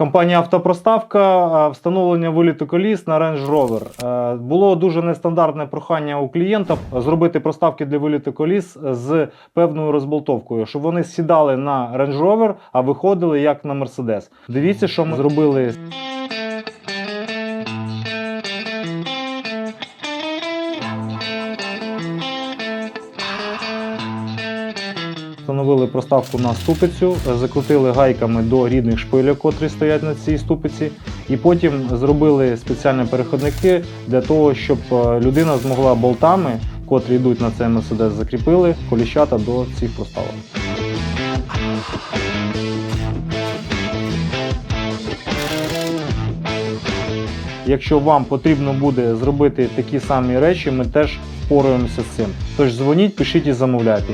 Компанія Автопроставка, встановлення виліту коліс на Range Rover. Було дуже нестандартне прохання у клієнта зробити проставки для виліту коліс з певною розболтовкою, щоб вони сідали на Range Rover, а виходили як на Mercedes. Дивіться, що ми зробили. Встановили проставку на ступицю, закрутили гайками до рідних шпилів, котрі стоять на цій ступиці, і потім зробили спеціальні переходники для того, щоб е, людина змогла болтами, котрі йдуть на цей мерседес, закріпили коліщата до цих проставок. Якщо вам потрібно буде зробити такі самі речі, ми теж впораємося з цим. Тож дзвоніть, пишіть і замовляйте.